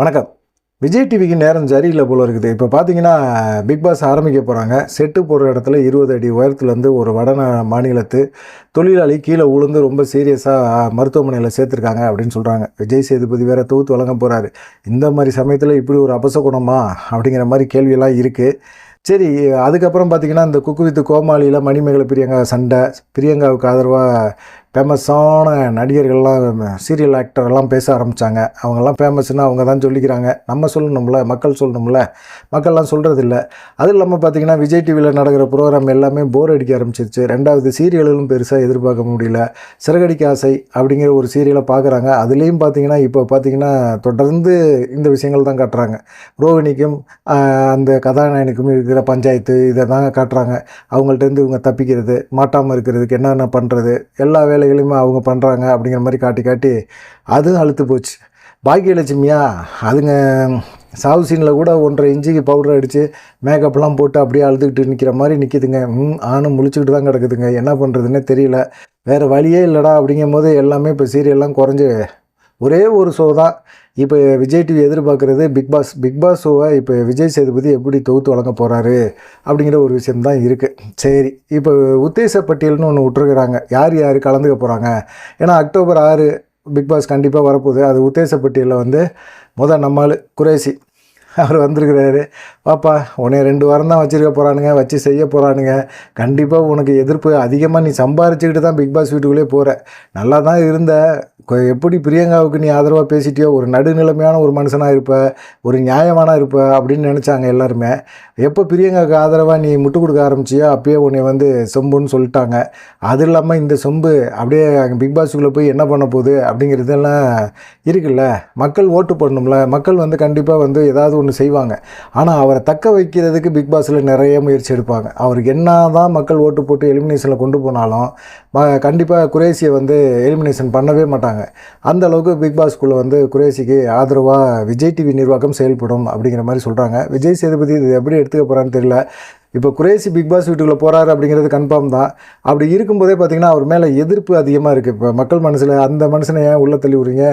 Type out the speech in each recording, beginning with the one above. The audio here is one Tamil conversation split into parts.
வணக்கம். விஜய் டிவிக்கு நேரம் சரியில்லை போல இருக்குது. இப்போ பார்த்தீங்கன்னா பிக் பாஸ் ஆரம்பிக்க போகிறாங்க செட்டு போடுற இடத்துல இருபது அடி உயரத்துலேருந்து ஒரு வட மாநிலத்து தொழிலாளி கீழே விழுந்து ரொம்ப சீரியஸாக மருத்துவமனையில் சேர்த்துருக்காங்க அப்படின்னு சொல்கிறாங்க விஜய் சேதுபதி வேற தொகுத்து வழங்க போகிறாரு இந்த மாதிரி சமயத்தில் இப்படி ஒரு அபசகுணமா? அப்படிங்கிற மாதிரி கேள்வியெல்லாம் இருக்குது சரி அதுக்கப்புறம் பார்த்தீங்கன்னா இந்த குக்கு வித்து கோமாளியில் மணிமேகலை பிரியங்கா சண்டை பிரியங்காவுக்கு ஆதரவாக ஃபேமஸான நடிகர்கள்லாம் சீரியல் ஆக்டர்லாம் பேச ஆரம்பித்தாங்க அவங்கெல்லாம் ஃபேமஸ்னால் அவங்க தான் சொல்லிக்கிறாங்க. நம்ம சொல்லணும்ல மக்கள் சொல்லணும்ல. மக்கள்லாம் சொல்கிறதில்ல அதுவும் இல்லாமல் பார்த்தீங்கன்னா விஜய் டிவியில் நடக்கிற ப்ரோக்ராம் எல்லாமே போர் அடிக்க ஆரம்பிச்சிருச்சு. ரெண்டாவது சீரியல்களும் பெருசாக எதிர்பார்க்க முடியல. சிறகடிக்க ஆசை அப்படிங்கிற ஒரு சீரியலை பார்க்குறாங்க அதுலேயும் பார்த்தீங்கன்னா இப்போ பார்த்தீங்கன்னா தொடர்ந்து இந்த விஷயங்கள் தான் காட்டுறாங்க. ரோகிணிக்கும் அந்த கதாநாயகனுக்கும் இருக்கிற பஞ்சாயத்து இதை தான் காட்டுறாங்க அவங்கள்ட்டேருந்து இவங்க தப்பிக்கிறது மாட்டாமல் இருக்கிறதுக்கு என்னென்ன பண்ணுறது எல்லா வேலைகளையும் அவங்க பண்ணுறாங்க அப்படிங்கிற மாதிரி காட்டி காட்டி அதுவும் அழுத்து போச்சு. பாக்கியலட்சுமியா அதுங்க சாவு சீனில் கூட ஒன்றரை இன்ச்சுக்கு பவுடர் அடித்து மேக்கப்லாம் போட்டு அப்படியே அழுதுகிட்டு நிற்கிற மாதிரி நிற்கிதுங்க ம் ஆணும் முழிச்சுக்கிட்டு தான் கிடக்குதுங்க. என்ன பண்ணுறதுன்னே தெரியல. வேறு வழியே இல்லைடா அப்படிங்கும் போது எல்லாமே இப்போ சீரியல்லாம் குறைஞ்சி ஒரே ஒரு ஷோ தான். இப்போ விஜய் டிவி எதிர்பார்க்குறது பிக் பாஸ் பிக் பாஸ் ஷோவை இப்போ விஜய் சேதுபதி எப்படி தொகுத்து வழங்க போகிறாரு அப்படிங்கிற ஒரு விஷயம்தான் இருக்குது சரி இப்போ உத்தேச பட்டியல்னு ஒன்று விட்டுருக்குறாங்க. யார் யார் கலந்துக்க போகிறாங்க ஏன்னா அக்டோபர் ஆறு பிக் பாஸ் கண்டிப்பாக வரப்போகுது. அது உத்தேச பட்டியலில் வந்து முதல் நம்மால் குரேசி அவர் வந்திருக்கிறாரு. பாப்பா உன்னை ரெண்டு வாரம் தான் வச்சுருக்க போகிறானுங்க வச்சு செய்ய போகிறானுங்க கண்டிப்பாக உனக்கு எதிர்ப்பு அதிகமாக நீ சம்பாரிச்சுக்கிட்டு தான் பிக் பாஸ் வீட்டுக்குள்ளே போகிற நல்லா தான் இருந்த. எப்படி பிரியங்காவுக்கு நீ ஆதரவாக பேசிட்டியோ ஒரு நடுநிலைமையான ஒரு மனுஷனாக இருப்ப ஒரு நியாயமான இருப்ப அப்படின்னு நினச்சாங்க எல்லாருமே. எப்போ பிரியங்காவுக்கு ஆதரவாக நீ முட்டு கொடுக்க ஆரம்பிச்சியோ அப்பயே உன்னை வந்து சொம்புன்னு சொல்லிட்டாங்க. அது இல்லாமல் இந்த சொம்பு அப்படியே அங்கே பிக் பாஸுக்குள்ளே போய் என்ன பண்ண போகுது? அப்படிங்கிறதெல்லாம் இருக்குல்ல. மக்கள் ஓட்டு போடணும்ல. மக்கள் வந்து கண்டிப்பாக வந்து ஏதாவது ஒன்று செய்வாங்க. ஆனால் அவரை தக்க வைக்கிறதுக்கு பிக் பாஸில் நிறைய முயற்சி எடுப்பாங்க. அவருக்கு என்ன தான் மக்கள் ஓட்டு போட்டு எலிமினேஷனில் கொண்டு போனாலும் கண்டிப்பாக குரேசியை வந்து எலிமினேஷன் பண்ணவே மாட்டாங்க. அந்த அளவுக்கு பிக் பாஸ்க்குள்ளே வந்து குரேசிக்கு ஆதரவாக விஜய் டிவி நிர்வாகம் செயல்படும் அப்படிங்கிற மாதிரி சொல்கிறாங்க விஜய் சேதுபதி இது எப்படி எடுத்துக்க போகிறான்னு தெரியல. இப்போ குரேசி பிக் பாஸ் வீட்டுக்குள்ளே போகிறாரு அப்படிங்கிறது கன்ஃபார்ம் தான். அப்படி இருக்கும்போதே பார்த்தீங்கன்னா அவர் மேலே எதிர்ப்பு அதிகமாக இருக்குது இப்போ மக்கள் மனசில் அந்த மனுஷனை ஏன் உள்ளே தள்ளி விடுறீங்க?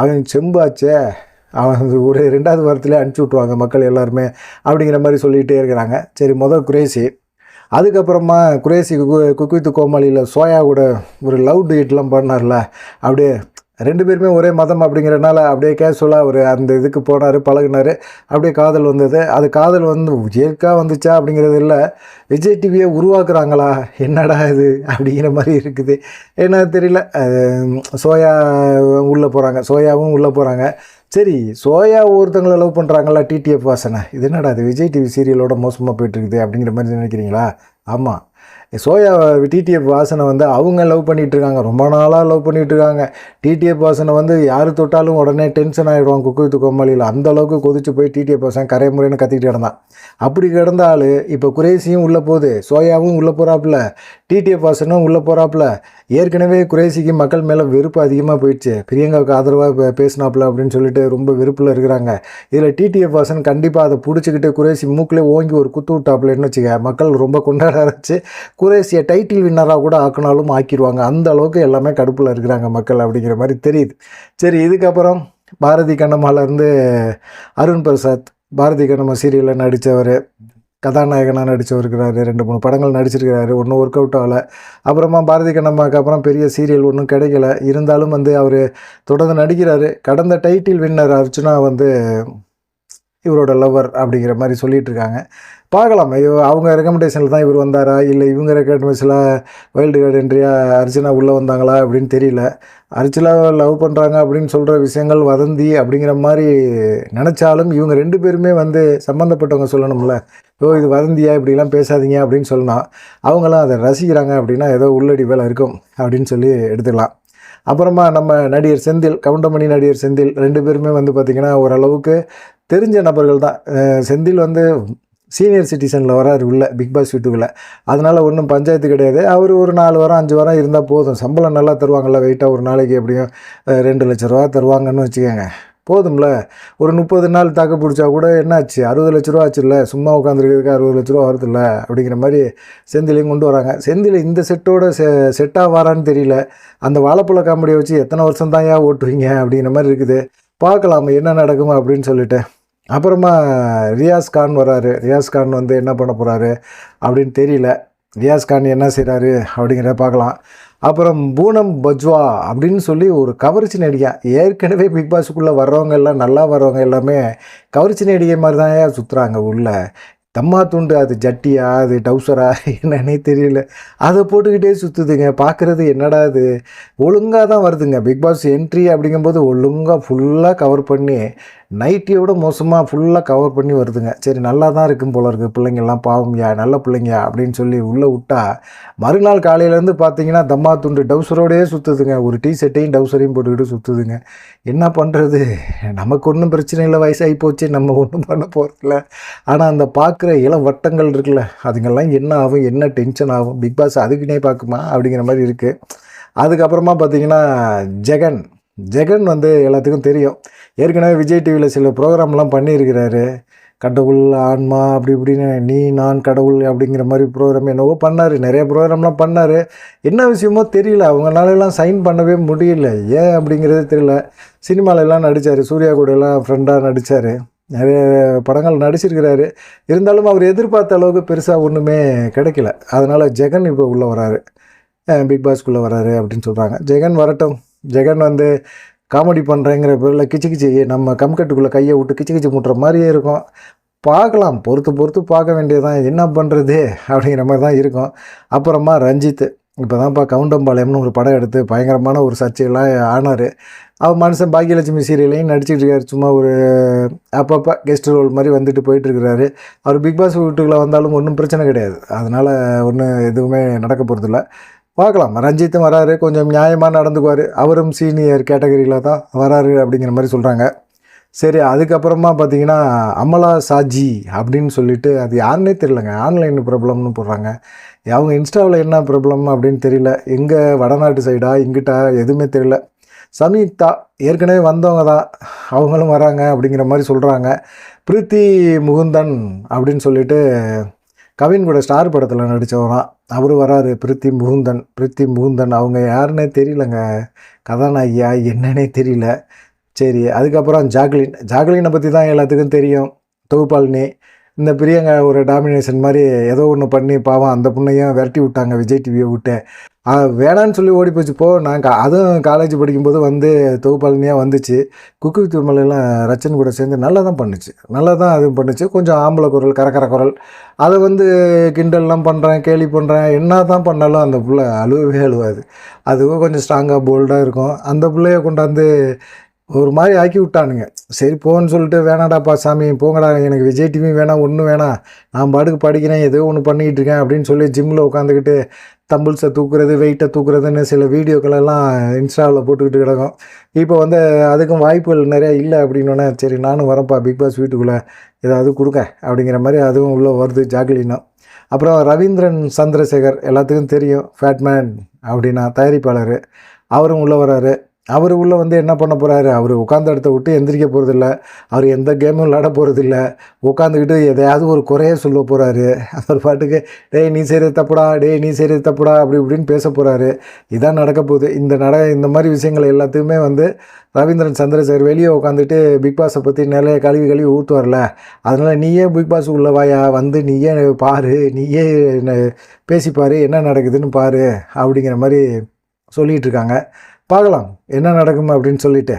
அவன் செம்பாச்சே அவன் வந்து ஒரு ரெண்டாவது வாரத்திலே அனுப்பிச்சி விட்ருவாங்க மக்கள் எல்லாருமே அப்படிங்கிற மாதிரி சொல்லிகிட்டே இருக்கிறாங்க. சரி முதல் குரேசி அதுக்கப்புறமா குரேசி குக்கு குக்வித்து கோமாளியில் சோயா கூட ஒரு லவ் டேட்லாம் பண்ணார்ல. அப்படியே ரெண்டு பேருமே ஒரே மதம் அப்படிங்கிறனால அப்படியே கேஷுவலாக அவர் அந்த இதுக்கு போனார் பழகுனார். அப்படியே காதல் வந்தது. அது காதல் வந்து இயற்கா வந்துச்சா அப்படிங்கிறது இல்லை. விஜய் டிவியை உருவாக்குறாங்களா? என்னடா இது? அப்படிங்கிற மாதிரி இருக்குது. ஏன்னா தெரியல. சோயா உள்ளே போகிறாங்க சோயாவும் உள்ளே போகிறாங்க சரி சோயா ஒருத்தங்களை லவ் பண்ணுறாங்களா டிடிஎஃப் வாசனை. இது என்னடா அது விஜய் டிவி சீரியலோட மோசமாக போயிட்டுருக்குது அப்படிங்கிற மாதிரி நினைக்கிறீங்களா? ஆமாம் சோயா டிடிஎஃப் வாசனை வந்து அவங்க லவ் பண்ணிகிட்ருக்காங்க இருக்காங்க ரொம்ப நாளாக லவ் பண்ணிகிட்ருக்காங்க இருக்காங்க டிடிஎஃப் வாசனை வந்து யார் தொட்டாலும் உடனே டென்ஷன் ஆகிடுவான் குக்கு வித்து கோமாளியில். அந்த அளவுக்கு கொதிச்சு போய் டிடிஎஃப் வாசன் கரை முறைன்னு கத்திக்கிட்டு கிடந்தான். அப்படி கிடந்த ஆள் இப்போ குரேசியும் உள்ளே போகுது. சோயாவும் உள்ளே போகிறாப்புல டிடிஎஃப் வாசனும் உள்ளே போகிறாப்புல ஏற்கனவே குறைசிக்கு மக்கள் மேலே வெறுப்பு அதிகமாக போயிடுச்சு. பிரியங்காவுக்கு ஆதரவாக பேசினாப்புல அப்படின்னு சொல்லிட்டு ரொம்ப வெறுப்பில் இருக்கிறாங்க. இதில் டிடிஎஃப் வாசன் கண்டிப்பாக அதை பிடிச்சிக்கிட்டு குறைசி மூக்கிலே ஓங்கி ஒரு குத்து விட்டாப்புலன்னு வச்சுக்க மக்கள் ரொம்ப கொண்டாட ஆரம்பிச்சு குறைசியை டைட்டில் வின்னராக கூட ஆக்கினாலும் ஆக்கிடுவாங்க. அந்த அளவுக்கு எல்லாமே கடுப்பில் இருக்கிறாங்க மக்கள் அப்படிங்கிற மாதிரி தெரியுது. சரி இதுக்கப்புறம் பாரதி கண்ணம்மாலேருந்து அருண் பிரசாத். பாரதி கண்ணம்மா சீரியலில் நடித்தவர் கதாநாயகனாக நடித்தவர் ரெண்டு மூணு படங்கள் நடிச்சிருக்கிறாரு ஒன்றும் ஒர்க் அவுட் ஆகலை. அப்புறமா பாரதி கண்ணம்மாவுக்கு அப்புறம் பெரிய சீரியல் ஒன்றும் கிடைக்கல. இருந்தாலும் வந்து அவர் தொடர்ந்து நடிக்கிறாரு. கடந்த டைட்டில் வின்னர் அர்ச்சனா வந்து இவரோட லவ்வர் அப்படிங்கிற மாதிரி சொல்லிகிட்டு இருக்காங்க. பார்க்கலாம். ஐயோ அவங்க ரெக்கமெண்டேஷனில் தான் இவர் வந்தாரா? இல்லை இவங்க ரெக்கமெண்டேஷனில் வைல்டு கார்டு என்ட்ரியா அர்ச்சனா உள்ளே வந்தாங்களா அப்படின்னு தெரியல. அர்ச்சனா லவ் பண்ணுறாங்க அப்படின்னு சொல்கிற விஷயங்கள் வதந்தி அப்படிங்கிற மாதிரி நினச்சாலும் இவங்க ரெண்டு பேருமே வந்து சம்மந்தப்பட்டவங்க சொல்லணும்ல. ஓ இது வதந்தியா? இப்படிலாம் பேசாதீங்க அப்படின்னு சொன்னால் அவங்களாம் அதை ரசிக்கிறாங்க அப்படின்னா ஏதோ உள்ளடி வேலை இருக்கும் அப்படின்னு சொல்லி எடுத்துக்கலாம். அப்புறமா நம்ம நடிகர் செந்தில் கவுண்டமணி நடிகர் செந்தில் ரெண்டு பேருமே வந்து பார்த்திங்கன்னா ஓரளவுக்கு தெரிஞ்ச நபர்கள் தான். செந்தில் வந்து சீனியர் சிட்டிசனில் வராரு உள்ளே பிக் பாஸ் வீட்டுக்குள்ளே. அதனால் ஒன்றும் பஞ்சாயத்து கிடையாது. அவர் ஒரு நாலு வாரம் அஞ்சு வாரம் இருந்தால் போதும். சம்பளம் நல்லா தருவாங்கள்ல வெயிட்டாக ஒரு நாளைக்கு எப்படியும் ரெண்டு லட்ச ரூபா தருவாங்கன்னு வச்சுக்கோங்க. போதும்ல. ஒரு முப்பது நாள் தாக்கு பிடிச்சா கூட என்னாச்சு? அறுபது லட்ச ரூபா ஆச்சுல்ல. சும்மா உட்காந்துருக்கிறதுக்கு அறுபது லட்ச ரூபா வருதுல்ல? அப்படிங்கிற மாதிரி செந்திலையும் கொண்டு வராங்க. செந்தில் இந்த செட்டோட செ செட்டாக வாரான்னு தெரியல. அந்த வாழைப்பழ காமெடியை வச்சு எத்தனை வருஷம் தான் ஏன் ஓட்டுவீங்க? அப்படிங்கிற மாதிரி இருக்குது. பார்க்கலாம் என்ன நடக்கும் அப்படின்னு சொல்லிட்டு. அப்புறமா ரியாஸ் கான் வராரு. ரியாஸ் கான் வந்து என்ன பண்ண போகிறாரு அப்படின்னு தெரியல. ரியாஸ் கான் என்ன செய்கிறாரு அப்படிங்கிறத பார்க்கலாம். அப்புறம் பூனம் பஜ்வா அப்படின்னு சொல்லி ஒரு கவர்ச்சி நடிகை. ஏற்கனவே பிக் பாஸுக்குள்ளே வர்றவங்க எல்லாம் நல்லா வர்றவங்க எல்லாமே கவர்ச்சி நடிகை மாதிரி தான் சுற்றுறாங்க உள்ள. தம்மா துண்டு அது ஜட்டியா அது டவுசரா என்னன்னே தெரியல. அதை போட்டுக்கிட்டே சுற்றுதுங்க பார்க்குறது என்னடா இது? ஒழுங்காக தான் வருதுங்க. பிக் பாஸ் என்ட்ரி அப்படிங்கும்போது ஒழுங்காக ஃபுல்லாக கவர் பண்ணி நைட்டியோட மோசமாக ஃபுல்லாக கவர் பண்ணி வருதுங்க. சரி நல்லா தான் இருக்கும் போல இருக்குது பிள்ளைங்கள்லாம் பாவம்யா நல்ல பிள்ளைங்க அப்படின்னு சொல்லி உள்ளே விட்டா மறுநாள் காலையிலேருந்து பார்த்தீங்கன்னா தம்மா துண்டு டவுசரோடையே சுற்றுதுங்க ஒரு டீ ஷர்ட்டையும் டவுசரையும் போட்டுக்கிட்டு சுற்றுதுங்க என்ன பண்ணுறது நமக்கு ஒன்றும் பிரச்சனை இல்லை வயசாகி போச்சு. நம்ம ஒன்றும் பண்ண போகிறதில்ல ஆனால் அந்த பார்க்குற இளம் வட்டங்கள் இருக்குல்ல அதுங்கெல்லாம் என்ன ஆகும் என்ன டென்ஷன் ஆகும்? பிக் பாஸ் அதுக்குன்னே பார்க்குமா? அப்படிங்கிற மாதிரி இருக்குது அதுக்கப்புறமா பார்த்தீங்கன்னா ஜெகன். ஜெகன் வந்து எல்லாத்துக்கும் தெரியும். ஏற்கனவே விஜய் டிவியில் சில ப்ரோக்ராம்லாம் பண்ணியிருக்கிறாரு. கடவுள் ஆன்மா அப்படி இப்படின்னு நீ நான் கடவுள் அப்படிங்கிற மாதிரி ப்ரோக்ராம் என்னவோ பண்ணார். நிறைய ப்ரோக்ராம்லாம் பண்ணார். என்ன விஷயமோ தெரியல. அவங்களாலலாம் சைன் பண்ணவே முடியல. ஏன் அப்படிங்கிறது தெரியல. சினிமால நடித்தார் சூர்யா கூட எல்லாம் ஃப்ரெண்டாக நடித்தார் நிறைய படங்கள் நடிச்சிருக்கிறாரு. இருந்தாலும் அவர் எதிர்பார்த்த அளவுக்கு பெருசாக ஒன்றுமே கிடைக்கல. அதனால் ஜெகன் இப்போ உள்ளே வராரு. பிக் பாஸ்க்குள்ளே வராரு அப்படின்னு சொல்கிறாங்க ஜெகன் வரட்டும். ஜெகன் வந்து காமெடி பண்ணுறேங்கிற பேரில் கிச்சு கிச்சு நம்ம கம்கட்டுக்குள்ளே கையை விட்டு கிச்சு கிச்சு முட்டுற மாதிரியே இருக்கும். பார்க்கலாம் பொறுத்து பொறுத்து பார்க்க வேண்டியதுதான். என்ன பண்ணுறது அப்படிங்கிற மாதிரி தான் இருக்கும். அப்புறமா ரஞ்சித். இப்போ தான்ப்பா கவுண்டம்பாளையம்னு ஒரு படம் எடுத்து பயங்கரமான ஒரு சர்ச்சையெல்லாம் ஆனார். அவர் மனுஷன் பாக்கியலட்சுமி சீரியலையும் நடிச்சிட்டு இருக்காரு. சும்மா ஒரு அப்பப்போ கெஸ்ட் ரோல் மாதிரி வந்துட்டு போயிட்டுருக்கிறாரு அவர் பிக் பாஸ் வீட்டுக்குள்ளே வந்தாலும் ஒன்றும் பிரச்சனை கிடையாது. அதனால் ஒன்றும் எதுவுமே நடக்க போகிறதில்ல பார்க்கலாம். ரஞ்சித்தும் வராரு கொஞ்சம் நியாயமாக நடந்துக்குவார். அவரும் சீனியர் கேட்டகரியில் தான் வராரு அப்படிங்கிற மாதிரி சொல்கிறாங்க சரி அதுக்கப்புறமா பார்த்தீங்கன்னா அமலா சாஜி அப்படின்னு சொல்லிட்டு அது யாருன்னே தெரியலங்க. ஆன்லைன் ப்ராப்ளம்னு போடுறாங்க. அவங்க இன்ஸ்டாவில் என்ன ப்ராப்ளம் அப்படின்னு தெரியல. எங்கே வடநாட்டு சைடா இங்கிட்டா எதுவுமே தெரியல. சமீக்தா ஏற்கனவே வந்தவங்க தான். அவங்களும் வராங்க அப்படிங்கிற மாதிரி சொல்கிறாங்க பிரீத்தி முகுந்தன் அப்படின்னு சொல்லிட்டு கவின் கூட ஸ்டார் படத்தில் நடித்தவரான் அவர் வராரு பிரித்தி முகுந்தன் பிரித்தி முகுந்தன். அவங்க யாருன்னே தெரியலங்க. கதாநாயகியா என்னன்னே தெரியல. சரி அதுக்கப்புறம் ஜாக்லின். ஜாக்லினை பற்றி தான் எல்லாத்துக்கும் தெரியும். தொகுப்பாளினி. இந்த பிரியங்க ஒரு டாமினேஷன் மாதிரி ஏதோ ஒன்று பண்ணி பாவம் அந்த பொண்ணையும் விரட்டி விட்டாங்க விஜய் டிவியை விட்டு. வேணான்னு சொல்லி ஓடி போச்சு. போ நான் கா- அதுவும் காலேஜ் படிக்கும்போது வந்து தொகுப்பாளினியாக வந்துச்சு. குக்கு வித் மலையெல்லாம் ரச்சன் கூட சேர்ந்து நல்லா தான் பண்ணுச்சு. நல்லா தான் அதுவும் பண்ணுச்சு. கொஞ்சம் ஆம்பளை குரல் கரக்கர குரல். அதை வந்து கிண்டல்லாம் பண்ணுறேன் கேலி பண்ணுறேன் என்ன தான் பண்ணாலும் அந்த பிள்ளை அழுவவே அழுவாது. அதுவும் கொஞ்சம் ஸ்ட்ராங்காக போல்டாக இருக்கும். அந்த பிள்ளைய கொண்டாந்து ஒரு மாதிரி ஆக்கி விட்டானுங்க. சரி போன்னு சொல்லிட்டு வேணாடாப்பா சாமி போங்கடா. எனக்கு விஜய் டிவி வேணாம் ஒன்றும் வேணாம். நான் பாட்டுக்கு படிக்கிறேன் ஏதோ ஒன்று பண்ணிக்கிட்டு இருக்கேன் அப்படின்னு சொல்லி ஜிம்மில் உட்காந்துக்கிட்டு தம்பிள்ஸை தூக்குறது வெயிட்டை தூக்குறதுன்னு சில வீடியோக்களெல்லாம் இன்ஸ்டாவில் போட்டுக்கிட்டு கிடக்கும். இப்போ வந்து அதுக்கும் வாய்ப்புகள் நிறையா இல்லை அப்படின்னோடனே சரி நானும் வரேன்ப்பா பிக் பாஸ் வீட்டுக்குள்ளே. ஏதாவது கொடுக்க அப்படிங்கிற மாதிரி அதுவும் உள்ளே வருது ஜாக்லினா அப்புறம் ரவீந்திரன் சந்திரசேகர் எல்லாத்துக்கும் தெரியும் ஃபேட்மேன் அப்படின்னா தயாரிப்பாளர். அவரும் உள்ளே வராரு அவர் உள்ளே வந்து என்ன பண்ண போகிறாரு அவர் உட்காந்த இடத்த விட்டு எந்திரிக்க போகிறதில்ல அவர் எந்த கேமும் விளாட போகிறதில்ல உட்காந்துக்கிட்டு எதையாவது ஒரு குறைய சொல்ல போகிறாரு அவர் பாட்டுக்கு டேய் நீ செய்கிறது தப்புடா டேய் நீ செய்கிறது தப்புடா அப்படி இப்படின்னு பேச போகிறாரு இதான் நடக்க போகுது. இந்த நட இந்த மாதிரி விஷயங்கள் எல்லாத்தையுமே வந்து ரவீந்திரன் சந்திரசேகர் வெளியே உட்காந்துட்டு பிக் பாஸை பற்றி நிறைய கழுவி கழுவி ஊற்றுவார்ல அதனால் நீயே பிக் பாஸ் உள்ள வாயா? வந்து நீயே பாரு. நீயே என்ன என்ன நடக்குதுன்னு பாரு. அப்படிங்கிற மாதிரி சொல்லிகிட்டு இருக்காங்க. பார்க்கலாம் என்ன நடக்கும் அப்படின்னு சொல்லிட்டு.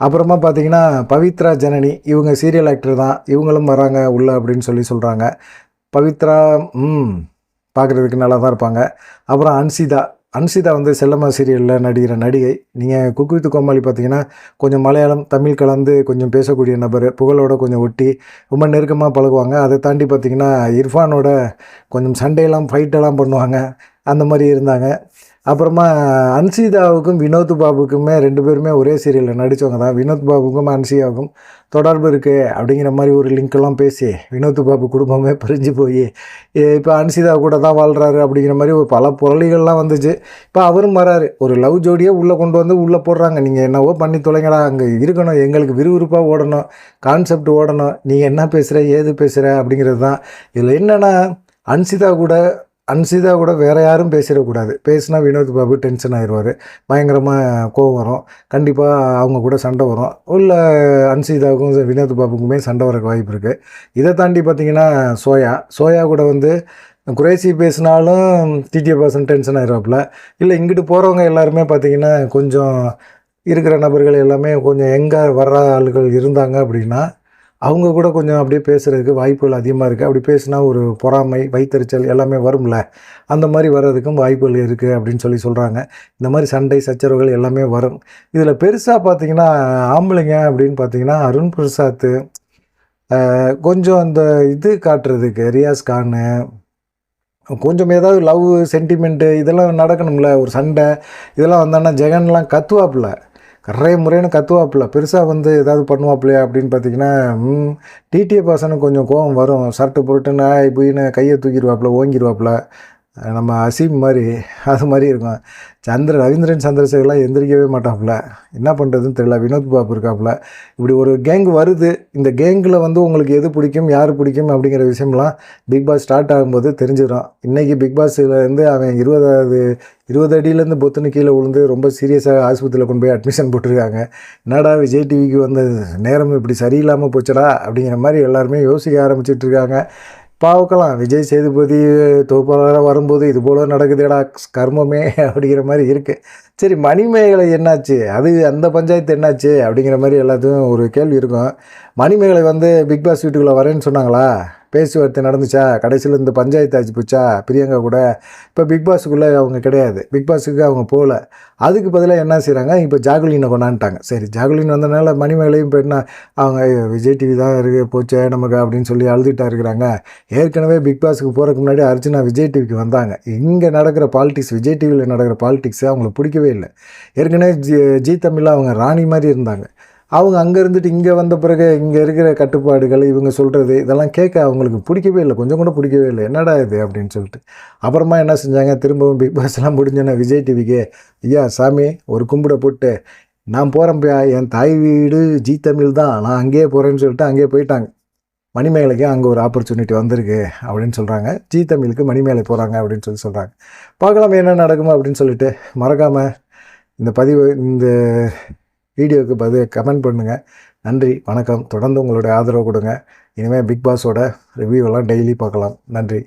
அப்புறமா பார்த்தீங்கன்னா பவித்ரா ஜனனி இவங்க சீரியல் ஆக்டர் தான். இவங்களும் வராங்க உள்ள அப்படின்னு சொல்லி சொல்கிறாங்க பவித்ரா ம் பார்க்குறதுக்கு நல்லா தான் இருப்பாங்க. அப்புறம் அன்சிதா. அன்சிதா வந்து செல்லம்மா சீரியலில் நடிகிற நடிகை. நீங்கள் குக்குவித்து கோமாளி பார்த்தீங்கன்னா கொஞ்சம் மலையாளம் தமிழ் கலந்து கொஞ்சம் பேசக்கூடிய நபர். புகழோட கொஞ்சம் ஒட்டி ரொம்ப நெருக்கமாக பழகுவாங்க. அதை தாண்டி பார்த்தீங்கன்னா இர்ஃபானோட கொஞ்சம் சண்டையெல்லாம் ஃபைட்டெல்லாம் பண்ணுவாங்க. அந்த மாதிரி இருந்தாங்க. அப்புறமா அன்சிதாவுக்கும் வினோத் பாபுக்குமே ரெண்டு பேருமே ஒரே சீரியலில் நடித்தவங்க தான். வினோத் பாபுக்கும் அன்சியாவுக்கும் தொடர்பு இருக்குது அப்படிங்கிற மாதிரி ஒரு லிங்க்கெல்லாம் பேசி வினோத் பாபு குடும்பமே பிரிஞ்சு போய் இப்போ அன்சிதா கூட தான் வாழ்கிறாரு அப்படிங்கிற மாதிரி ஒரு பல புரளிகள்லாம் வந்துச்சு. இப்போ அவரும் வராரு. ஒரு லவ் ஜோடியே உள்ளே கொண்டு வந்து உள்ளே போடுறாங்க. நீங்கள் என்னவோ பண்ணி தொலைங்கடா. அங்கே இருக்கணும். எங்களுக்கு விறுவிறுப்பாக ஓடணும். கான்செப்ட் ஓடணும். நீங்கள் என்ன பேசுகிற ஏது பேசுகிற அப்படிங்கிறது தான். இதில் என்னென்னா அன்சிதா கூட அன்சிதா கூட வேறு யாரும் பேசிடக்கூடாது. பேசினா வினோத் பாபு டென்ஷன் ஆயிடுவார் பயங்கரமாக கோவம் வரும். கண்டிப்பாக அவங்க கூட சண்டை வரும். இல்லை அன்சிதாவுக்கும் வினோத் பாபுக்குமே சண்டை வரக்கு வாய்ப்பு இருக்குது இதை தாண்டி பார்த்தீங்கன்னா சோயா. சோயா கூட வந்து குறைசி பேசினாலும் டிடிஏ பர்சன் டென்ஷன் ஆயிடுவாப்புல இல்லை இங்கிட்டு போகிறவங்க எல்லாருமே பார்த்தீங்கன்னா கொஞ்சம் இருக்கிற நபர்கள் எல்லாமே கொஞ்சம் எங்கே வர்ற ஆளுகள் இருந்தாங்க அப்படின்னா அவங்க கூட கொஞ்சம் அப்படியே பேசுகிறதுக்கு வாய்ப்புகள் அதிகமாக இருக்குது அப்படி பேசினா ஒரு பொறாமை வைத்தறிச்சல் எல்லாமே வரும்ல? அந்த மாதிரி வர்றதுக்கும் வாய்ப்புகள் இருக்குது அப்படின்னு சொல்லி சொல்கிறாங்க இந்த மாதிரி சண்டை சச்சரவுகள் எல்லாமே வரும். இதில் பெருசாக பார்த்தீங்கன்னா ஆம்பளைங்க அப்படின்னு பார்த்தீங்கன்னா அருண் பிரசாத் கொஞ்சம் அந்த இது காட்டுறதுக்கு ரியாஸ் கானு கொஞ்சம் ஏதாவது லவ் சென்டிமெண்ட்டு இதெல்லாம் நடக்கணும்ல? ஒரு சண்டை இதெல்லாம் வந்தோன்னா ஜெகன்லாம் கத்துவாப்புல. கரைய முறைன்னு கத்துவாப்புல. பெருசாக வந்து ஏதாவது பண்ணுவாப்புலையா அப்படின்னு பார்த்தீங்கன்னா டிடிஏ பாசனுக்கு கொஞ்சம் கோபம் வரும். சர்ட்டு பொருட்டுன்னு ஆய் புயின்னு கையை தூக்கிடுவாப்புல ஓங்கிடுவாப்புல. நம்ம அசீம் மாதிரி அது மாதிரி இருக்கும். சந்திர ரவீந்திரன் சந்திரசேகர்லாம் எந்திரிக்கவே மாட்டாப்புல. என்ன பண்ணுறதுன்னு தெரியல. வினோத் பாபு இருக்காப்புல. இப்படி ஒரு கேங் வருது. இந்த கேங்கில் வந்து உங்களுக்கு எது பிடிக்கும் யார் பிடிக்கும் அப்படிங்கிற விஷயம்லாம் பிக் பாஸ் ஸ்டார்ட் ஆகும்போது தெரிஞ்சிடும் இன்றைக்கி பிக் பாஸ்லேருந்து அவன் இருபதாவது இருபது அடியிலேருந்து பொத்துன்னு கீழே விழுந்து ரொம்ப சீரியஸாக ஆஸ்பத்திரியில் கொண்டு போய் அட்மிஷன் போட்டிருக்காங்க. என்னடா விஜய் டிவிக்கு வந்த நேரம் இப்படி சரியில்லாமல் போச்சுடா அப்படிங்கிற மாதிரி எல்லாருமே யோசிக்க ஆரம்பிச்சிட்டு இருக்காங்க. பார்க்கலாம் விஜய் சேதுபதி தொகுப்பாளராக வரும்போது இது போல நடக்குதுடா கர்மமே அப்படிங்கிற மாதிரி இருக்குது சரி மணிமேகலை என்னாச்சு? அது அந்த பஞ்சாயத்து என்னாச்சு? அப்படிங்கிற மாதிரி எல்லாத்துக்கும் ஒரு கேள்வி இருக்கும். மணிமேகலை வந்து பிக் பாஸ் வீட்டுக்குள்ளே வரேன்னு சொன்னாங்களா? பேச்சுவார்த்தை நடந்துச்சா? கடைசியில் இந்த பஞ்சாயத்து ஆச்சு போச்சா? பிரியங்கா கூட. இப்போ பிக் பாஸுக்குள்ளே அவங்க கிடையாது. பிக் பாஸுக்கு அவங்க போகல அதுக்கு பதிலாக என்ன செய்கிறாங்க இப்போ ஜாகுலினை கொண்டான்ட்டாங்க சரி ஜாகுலின் வந்தனால மணிமேகலையும் இப்போ என்ன அவங்க விஜய் டிவி தான் இருக்கு போச்சே நமக்கு அப்படின்னு சொல்லி அழுதுட்டா இருக்கிறாங்க. ஏற்கனவே பிக் பாஸுக்கு போகிறதுக்கு முன்னாடி அர்ச்சனா விஜய் டிவிக்கு வந்தாங்க. இங்கே நடக்கிற பாலிடிக்ஸ் விஜய் டிவியில் நடக்கிற பாலிடிக்ஸ் அவங்களுக்கு பிடிக்கவே இல்லை. ஏற்கனவே ஜி ஜி தமிழில் அவங்க ராணி மாதிரி இருந்தாங்க. அவங்க அங்கே இருந்துட்டு இங்கே வந்த பிறகு இங்கே இருக்கிற கட்டுப்பாடுகள் இவங்க சொல்கிறது இதெல்லாம் கேட்க அவங்களுக்கு பிடிக்கவே இல்லை. கொஞ்சம் கூட பிடிக்கவே இல்லை. என்னடா இது அப்படின்னு சொல்லிட்டு. அப்புறமா என்ன செஞ்சாங்க? திரும்பவும் பிக் பாஸ்லாம் முடிஞ்சோன்னா விஜய் டிவிக்கு ஐயா சாமி ஒரு கும்பிட போட்டு நான் போகிறேன்ப்பா என் தாய் வீடு ஜி தமிழ் தான். நான் அங்கேயே போகிறேன்னு சொல்லிட்டு அங்கேயே போயிட்டாங்க. மணிமேலைக்கு அங்கே ஒரு ஆப்பர்ச்சுனிட்டி வந்திருக்கு அப்படின்னு சொல்கிறாங்க ஜி தமிழுக்கு மணிமேலை போகிறாங்க அப்படின்னு சொல்லி சொல்கிறாங்க பார்க்கலாம் என்ன நடக்குமா அப்படின்னு சொல்லிட்டு மறக்காமல் இந்த பதிவு இந்த வீடியோவுக்கு பதில் கமெண்ட் பண்ணுங்கள் நன்றி வணக்கம். தொடர்ந்து உங்களுடைய ஆதரவு கொடுங்க. இனிமேல் பிக் பாஸோட ரிவ்யூவெல்லாம் டெய்லி பார்க்கலாம். நன்றி.